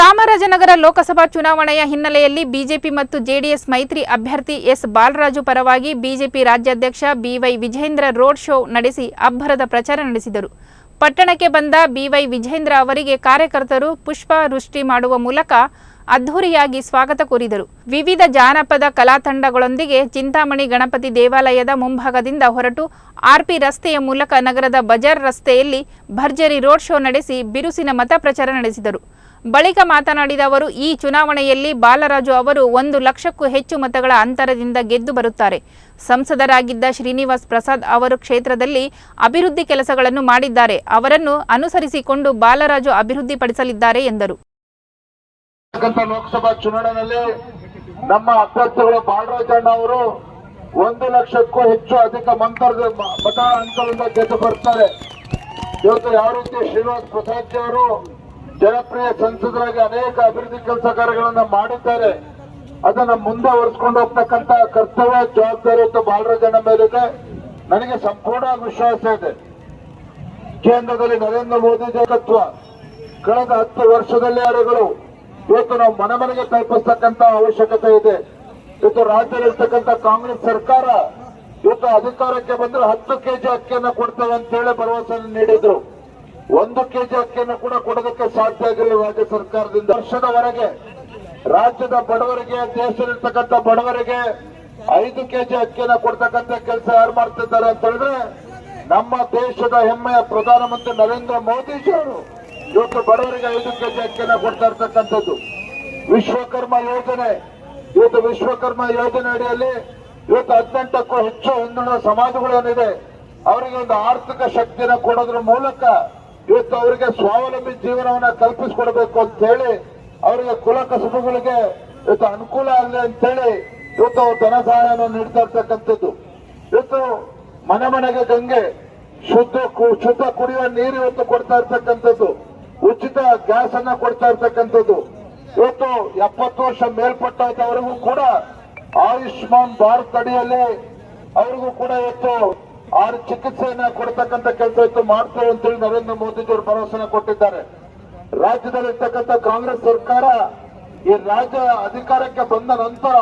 ಚಾಮರಾಜನಗರ ಲೋಕಸಭಾ ಚುನಾವಣೆಯ ಹಿನ್ನೆಲೆಯಲ್ಲಿ ಬಿಜೆಪಿ ಮತ್ತು ಜೆಡಿಎಸ್ ಮೈತ್ರಿ ಅಭ್ಯರ್ಥಿ ಎಸ್ ಬಾಲರಾಜು ಪರವಾಗಿ ಬಿಜೆಪಿ ರಾಜ್ಯಾಧ್ಯಕ್ಷ ಬಿವೈ ವಿಜೇಂದ್ರ ರೋಡ್ ಶೋ ನಡೆಸಿ ಅಬ್ಬರದ ಪ್ರಚಾರ ನಡೆಸಿದರು. ಪಟ್ಟಣಕ್ಕೆ ಬಂದ ಬಿವೈ ವಿಜೇಂದ್ರ ಅವರಿಗೆ ಕಾರ್ಯಕರ್ತರು ಪುಷ್ಪವೃಷ್ಟಿ ಮಾಡುವ ಮೂಲಕ ಅದ್ಧೂರಿಯಾಗಿ ಸ್ವಾಗತ ಕೋರಿದರು. ವಿವಿಧ ಜಾನಪದ ಕಲಾತಂಡಗಳೊಂದಿಗೆ ಚಿಂತಾಮಣಿ ಗಣಪತಿ ದೇವಾಲಯದ ಮುಂಭಾಗದಿಂದ ಹೊರಟು ಆರ್ಪಿ ರಸ್ತೆಯ ಮೂಲಕ ನಗರದ ಬಜಾರ್ ರಸ್ತೆಯಲ್ಲಿ ಭರ್ಜರಿ ರೋಡ್ ಶೋ ನಡೆಸಿ ಬಿರುಸಿನ ಮತ ಪ್ರಚಾರ ನಡೆಸಿದರು. ಬಳಿಕ ಮಾತನಾಡಿದ ಅವರು, ಈ ಚುನಾವಣೆಯಲ್ಲಿ ಬಾಲರಾಜು ಅವರು ಒಂದು ಲಕ್ಷಕ್ಕೂ ಹೆಚ್ಚು ಮತಗಳ ಅಂತರದಿಂದ ಗೆದ್ದು ಬರುತ್ತಾರೆ. ಸಂಸದರಾಗಿದ್ದ ಶ್ರೀನಿವಾಸ್ ಪ್ರಸಾದ್ ಅವರು ಕ್ಷೇತ್ರದಲ್ಲಿ ಅಭಿವೃದ್ಧಿ ಕೆಲಸಗಳನ್ನು ಮಾಡಿದ್ದಾರೆ. ಅವರನ್ನು ಅನುಸರಿಸಿಕೊಂಡು ಬಾಲರಾಜು ಅಭಿವೃದ್ಧಿಪಡಿಸಲಿದ್ದಾರೆ ಎಂದರು. ಲೋಕಸಭಾ ಚುನಾವಣೆಯಲ್ಲಿ ನಮ್ಮ ಅಭ್ಯರ್ಥಿಗಳು ಬಾಲರಾಜಣ್ಣ ಅವರು ಒಂದು ಲಕ್ಷಕ್ಕೂ ಹೆಚ್ಚು ಅಧಿಕ ಮತ ಅಂತರದಿಂದ ಗೆದ್ದು ಬರ್ತಾರೆ ಇವತ್ತು ಯಾವ ರೀತಿ ಶ್ರೀನಿವಾಸ್ ಪ್ರಸಾದ್ ಅವರು ಜನಪ್ರಿಯ ಸಂಸದರಾಗಿ ಅನೇಕ ಅಭಿವೃದ್ಧಿ ಕೆಲಸ ಕಾರ್ಯಗಳನ್ನ ಮಾಡಿದ್ದಾರೆ. ಅದನ್ನ ಮುಂದೆ ಒರೆಸ್ಕೊಂಡು ಹೋಗ್ತಕ್ಕಂತ ಕರ್ತವ್ಯ, ಜವಾಬ್ದಾರಿ ಇವತ್ತು ಬಾಲರಾಜಣ್ಣ ಮೇಲಿದೆ. ನನಗೆ ಸಂಪೂರ್ಣ ವಿಶ್ವಾಸ ಇದೆ. ಕೇಂದ್ರದಲ್ಲಿ ನರೇಂದ್ರ ಮೋದಿ ನಾಯಕತ್ವ ಕಳೆದ ಹತ್ತು ವರ್ಷದಲ್ಲಿ ಅವರುಗಳು ಇವತ್ತು ನಾವು ಮನೆ ಮನೆಗೆ ತಲುಪಿಸ್ತಕ್ಕಂತ ಅವಶ್ಯಕತೆ ಇದೆ. ಇವತ್ತು ರಾಜ್ಯದಲ್ಲಿರ್ತಕ್ಕಂಥ ಕಾಂಗ್ರೆಸ್ ಸರ್ಕಾರ ಇವತ್ತು ಅಧಿಕಾರಕ್ಕೆ ಬಂದ್ರೆ ಹತ್ತು ಕೆಜಿ ಅಕ್ಕಿಯನ್ನು ಕೊಡ್ತೇವೆ ಅಂತ ಹೇಳಿ ಭರವಸೆ ನೀಡಿದ್ರು. ಒಂದು ಕೆಜಿ ಅಕ್ಕಿಯನ್ನು ಕೂಡ ಕೊಡೋದಕ್ಕೆ ಸಾಧ್ಯ ಆಗಿಲ್ಲ ರಾಜ್ಯ ಸರ್ಕಾರದಿಂದ. ವರ್ಷದವರೆಗೆ, ರಾಜ್ಯದ ಬಡವರಿಗೆ, ದೇಶದಲ್ಲಿರ್ತಕ್ಕಂಥ ಬಡವರಿಗೆ ಐದು ಕೆಜಿ ಅಕ್ಕಿಯನ್ನು ಕೊಡ್ತಕ್ಕಂಥ ಕೆಲಸ ಯಾರು ಮಾಡ್ತಿದ್ದಾರೆ ಅಂತ ಹೇಳಿದ್ರೆ, ನಮ್ಮ ದೇಶದ ಹೆಮ್ಮೆಯ ಪ್ರಧಾನಮಂತ್ರಿ ನರೇಂದ್ರ ಮೋದಿಜಿ ಅವರು. ಇವತ್ತು ಬಡವರಿಗೆ ಐದು ಕೆಜಿ ಅಕ್ಕಿಯನ್ನು ಕೊಡ್ತಾ ಇರ್ತಕ್ಕಂಥದ್ದು. ವಿಶ್ವಕರ್ಮ ಯೋಜನೆ, ಇವತ್ತು ವಿಶ್ವಕರ್ಮ ಯೋಜನೆ ಅಡಿಯಲ್ಲಿ ಇವತ್ತು ಹದಿನೆಂಟಕ್ಕೂ ಹೆಚ್ಚು ಹಿಂದುಳಿದ ಸಮಾಜಗಳೇನಿದೆ ಅವರಿಗೆ ಒಂದು ಆರ್ಥಿಕ ಶಕ್ತಿಯನ್ನು ಕೊಡೋದ್ರ ಮೂಲಕ ಇವತ್ತು ಅವರಿಗೆ ಸ್ವಾವಲಂಬಿ ಜೀವನವನ್ನ ಕಲ್ಪಿಸಿಕೊಡ್ಬೇಕು ಅಂತ ಹೇಳಿ ಅವರಿಗೆ ಕುಲ ಕಸುಬುಗಳಿಗೆ ಇವತ್ತು ಅನುಕೂಲ ಆಗಲಿ ಅಂತ ಹೇಳಿ ಇವತ್ತು ಅವರು ಧನ ಸಹಾಯವನ್ನು ನೀಡ್ತಾ ಇರ್ತಕ್ಕಂಥದ್ದು. ಇವತ್ತು ಮನೆ ಮನೆಗೆ ಗಂಗೆ, ಶುದ್ಧ ಶುದ್ಧ ಕುಡಿಯುವ ನೀರು ಇವತ್ತು ಕೊಡ್ತಾ ಇರ್ತಕ್ಕಂಥದ್ದು. ಉಚಿತ ಗ್ಯಾಸ್ ಅನ್ನ ಕೊಡ್ತಾ ಇರ್ತಕ್ಕಂಥದ್ದು. ಇವತ್ತು ಎಪ್ಪತ್ತು ವರ್ಷ ಮೇಲ್ಪಟ್ಟವರಿಗೂ ಕೂಡ ಆಯುಷ್ಮಾನ್ ಭಾರತ್ ಅಡಿಯಲ್ಲಿ ಅವರಿಗೂ ಕೂಡ ಇವತ್ತು ಆರು ಚಿಕಿತ್ಸೆಯನ್ನ ಕೊಡ್ತಕ್ಕಂಥ ಕೆಲಸ ಇತ್ತು, ಮಾಡ್ತೇವೆ ಅಂತೇಳಿ ನರೇಂದ್ರ ಮೋದಿಜಿ ಅವರು ಭರವಸೆನ ಕೊಟ್ಟಿದ್ದಾರೆ. ರಾಜ್ಯದಲ್ಲಿರ್ತಕ್ಕಂಥ ಕಾಂಗ್ರೆಸ್ ಸರ್ಕಾರ ಈ ರಾಜ್ಯ ಅಧಿಕಾರಕ್ಕೆ ಬಂದ ನಂತರ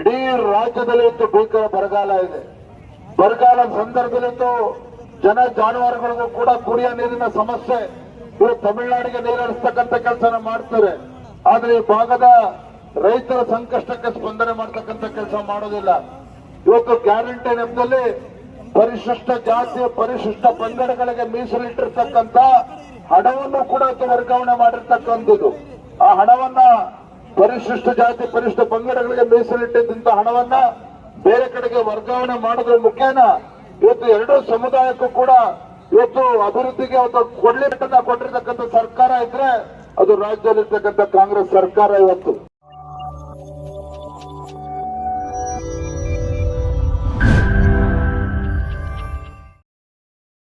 ಇಡೀ ರಾಜ್ಯದಲ್ಲಿ ಇತ್ತು ಭೀಕರ ಬರಗಾಲ ಇದೆ. ಬರಗಾಲ ಸಂದರ್ಭದಲ್ಲಿತ್ತು ಜನ ಜಾನುವಾರುಗಳಿಗೂ ಕೂಡ ಕುಡಿಯ ನೀರಿನ ಸಮಸ್ಯೆ, ಇವರು ತಮಿಳುನಾಡಿಗೆ ನೀರು ಹರಿಸ್ತಕ್ಕಂಥ ಕೆಲಸನ ಮಾಡ್ತಾರೆ. ಆದ್ರೆ ಈ ಭಾಗದ ರೈತರ ಸಂಕಷ್ಟಕ್ಕೆ ಸ್ಪಂದನೆ ಮಾಡ್ತಕ್ಕಂಥ ಕೆಲಸ ಮಾಡೋದಿಲ್ಲ. ಇವತ್ತು ಗ್ಯಾರಂಟಿ ನೆಪದಲ್ಲಿ ಪರಿಶಿಷ್ಟ ಜಾತಿ, ಪರಿಶಿಷ್ಟ ಪಂಗಡಗಳಿಗೆ ಮೀಸಲಿಟ್ಟಿರ್ತಕ್ಕಂತ ಹಣವನ್ನು ಕೂಡ ವರ್ಗಾವಣೆ ಮಾಡಿರ್ತಕ್ಕಂಥದ್ದು. ಆ ಹಣವನ್ನ ಪರಿಶಿಷ್ಟ ಜಾತಿ, ಪರಿಶಿಷ್ಟ ಪಂಗಡಗಳಿಗೆ ಮೀಸಲಿಟ್ಟಿದ್ದಂತ ಹಣವನ್ನ ಬೇರೆ ಕಡೆಗೆ ವರ್ಗಾವಣೆ ಮಾಡೋದ್ರ ಮುಖೇನ ಇವತ್ತು ಎರಡೂ ಸಮುದಾಯಕ್ಕೂ ಕೂಡ ಇವತ್ತು ಅಭಿವೃದ್ಧಿಗೆ ಒಂದು ಕೊಡ್ಲಿಟ್ಟನ್ನ ಕೊಟ್ಟಿರ್ತಕ್ಕಂಥ ಸರ್ಕಾರ ಇದ್ರೆ ಅದು ರಾಜ್ಯದಲ್ಲಿರ್ತಕ್ಕಂಥ ಕಾಂಗ್ರೆಸ್ ಸರ್ಕಾರ ಇವತ್ತು.